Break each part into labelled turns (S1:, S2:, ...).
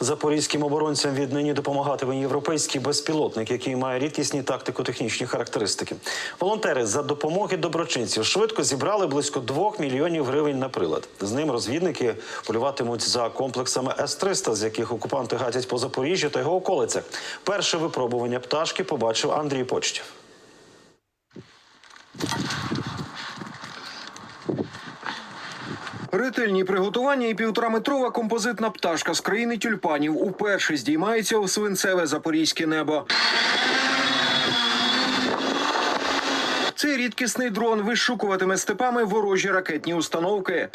S1: Запорізьким оборонцям віднині допомагатиме європейський безпілотник, який має рідкісні тактико-технічні характеристики. Волонтери за допомоги доброчинців швидко зібрали близько 2 мільйонів гривень на прилад. З ним розвідники полюватимуть за комплексами С-300, з яких окупанти гатять по Запоріжжю та його околицях. Перше випробування пташки побачив Андрій Почтів.
S2: Ретельні приготування і півтораметрова композитна пташка з країни тюльпанів уперше здіймається у свинцеве запорізьке небо. Цей рідкісний дрон вишукуватиме степами ворожі ракетні установки.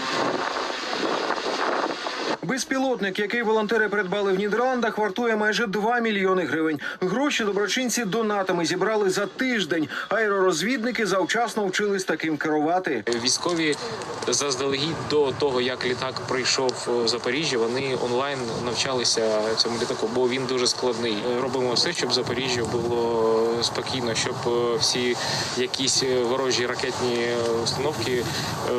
S2: Безпілотник, який волонтери придбали в Нідерландах, вартує майже 2 мільйони гривень. Гроші доброчинці донатами зібрали за тиждень. Аеророзвідники завчасно вчились таким керувати.
S3: Військові заздалегідь до того, як літак прийшов в Запоріжжя, вони онлайн навчалися цьому літаку, бо він дуже складний. Робимо все, щоб Запоріжжя було спокійно, щоб е, всі якісь ворожі ракетні установки е,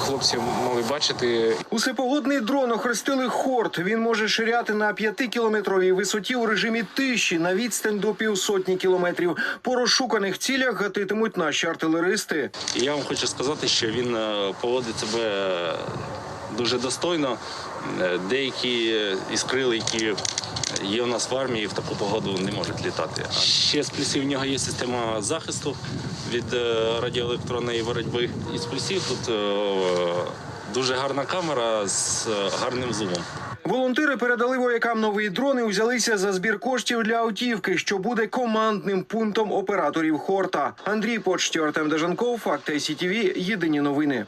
S3: хлопці могли бачити
S2: Усепогодний дрон охрестили хорт. Він може ширяти на 5-кілометровій висоті у режимі тиші на відстань до півсотні кілометрів. По розшуканих цілях гатитимуть наші артилеристи.
S4: Я вам хочу сказати, що він е, поводить себе дуже достойно. Е, Деякі іскрили, які є у нас в армії, в таку погоду не можуть літати. Ще з плюсів в нього є система захисту від е, радіоелектронної боротьби. І з плюсів тут дуже гарна камера з е, гарним зумом.
S2: Волонтери передали воякам нові дрони. Узялися за збір коштів для автівки, що буде командним пунктом операторів хорта. Андрій Почтів, Артем Дежанков, Факти СІТІВІ, Єдині новини.